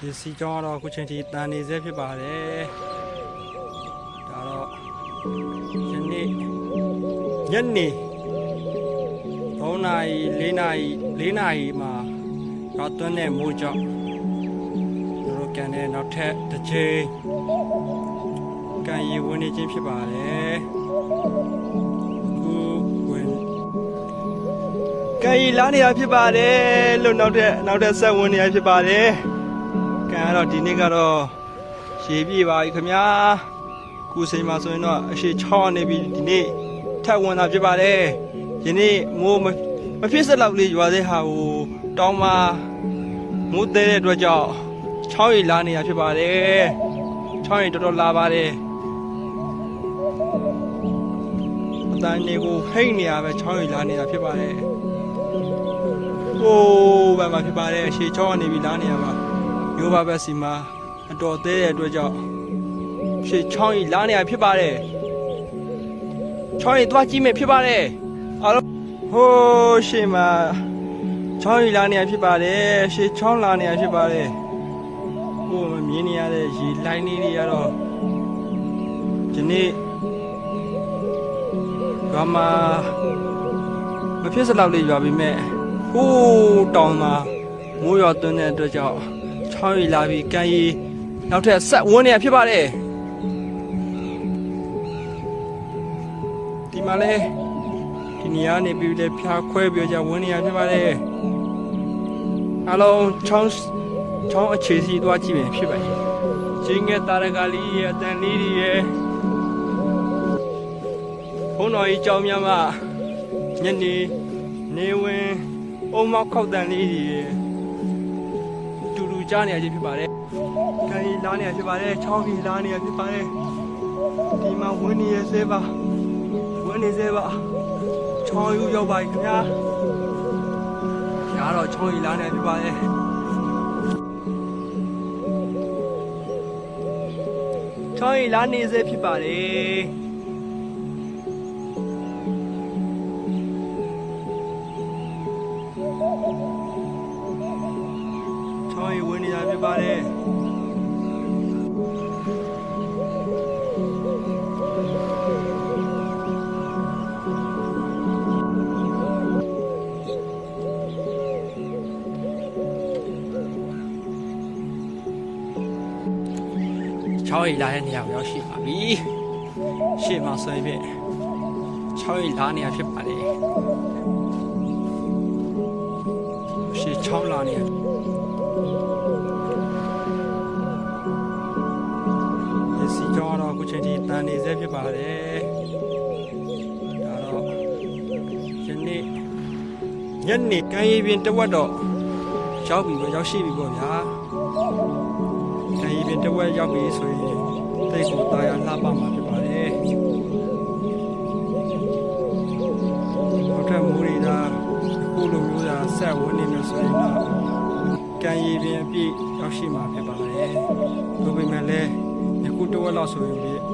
ဒီစီကြောင်းကတော့အခုချိန်ထိတန်နေစေဖြစ်ပါတယ်ဒါတော့ယနေ့ညနေ3နာရီ4နာရီ4နာရီမှာတော့တွန်းတဲ့မိုးကြောင့်တို့တို့ကန်တဲ့နောက်ထပ်တစ်ချိန်ကန်ရီဝင်နေခြင်းဖြစ်ပါတယ်အခုဝင်ကံရီလာနေရဖြစ်ပါတယ်လို့နောက်တဲ့နောက်တဲ့ဆက်ဝင်နေရဖြစ်ပါတယ် ကံကတော့ဒီနေ့ကတော့ရေပြည့်ပါပြီခင်ဗျာကုစိမ်မှာဆိုရင်တော့အရှိ6နေပြီဒီနေ့ထပ်ဝင်တာဖြစ်ပါတယ်ယနေ့မိုးမမဖြစ်စက်လောက်လေးရွာတဲ့ဟာကိုတောင်းမှာမိုးသေးတဲ့အတွက်ကြောင့်6ရီလာနေရဖြစ်ပါတယ်6ရီတော်တော်လာပါတယ်အတိုင်းနေကိုဟိတ်နေရပဲ6ရီလာနေတာဖြစ်ပါတယ်ဟိုးဘာမှဖြစ်ပါတယ်ရှေချောကနေပြီလားနေရ မှာရိုးပါဘက်စီမှာအတော်သေးတဲ့အတွက်ကြောင့်ရှေချောင်းကြီးလားနေရဖြစ်ပါတယ်ချောင်းကြီးသွားကြည့်မယ်ဖြစ်ပါတယ်အားလုံးဟိုးရှေမှာချောင်းကြီးလားနေရဖြစ်ပါတယ်ရှေချောင်းလားနေရဖြစ်ပါတယ်ဟိုမမြင်နေရတဲ့ရေလိုင်းလေးတွေကတော့ဒီနေ့ဘာမှမဖြစ်စလောက်လေးရွာပြီမဲ့ဟိုးတောင်မှာမိုးရွာသွန်းတဲ့အတွက်ကြောင့် ချောင်းရီလာပြီးကန်ရီနောက်ထပ်ဆက်ဝန်းနေရဖြစ်ပါတယ်ဒီမှာလဲဒီနေရာနေပြီးလဲဖြာခွဲပြီးကြဝန်းနေရဖြစ်ပါတယ်အားလုံးချောင်းချောင်းအခြေစီသွားကြည့်မယ်ဖြစ်ပါတယ်ကျင်းငယ်တာရကလေးရဲ့အတန်လေးတွေရဲ့ဘုန်းတော်ကြီးကြောင်းများမှာညနေနေဝင်အုံမောက်ခောက်တန်လေးတွေတူတူ ကြားနေရခြင်းဖြစ်ပါတယ်။ခံရီလာနေရဖြစ်ပါတယ်။ချောင်းကြီးလာနေရဖြစ်ပါတယ်။ဒီမှာဝင်းနေရစေပါဝင်းနေစေပါချောင်းယူရောက်ပါခင်ဗျာ။ညာတော့ချောင်းကြီးလာနေရဖြစ်ပါတယ်။ချောင်းကြီးလာနေစေဖြစ်ပါတယ်။ ပါတယ်ချောင်းရီလာတဲ့နေရာကိုရောက်ရှိပါပြီရှေ့မှာဆိုရင်ဖြင့်ချောင်းရီလာနေရဖြစ်ပါတယ်ရှေ့ချောင်းလာနေရ တန်နေစေဖြစ်ပါတယ်ဒါတော့ယနေ့ညနေကံရီပင်တဝက်တော့ရောက်ပြီပေါ့ရောက်ရှိပြီပေါ့ဗျာကံရီပင်တဝက်ရောက်ပြီဆိုရင်တိတ်ကိုတာယာလှပမှာဖြစ်ပါတယ်နောက်ထပ်မူရီတာအခုလိုမျိုးသာဆက်ဝင်နေမျိုးဆိုရင်တော့ကံရီပင်အပြည့်ရောက်ရှိမှာဖြစ်ပါတယ်ဒါပေမဲ့လည်းယခုတဝက်လောက်ဆိုရင်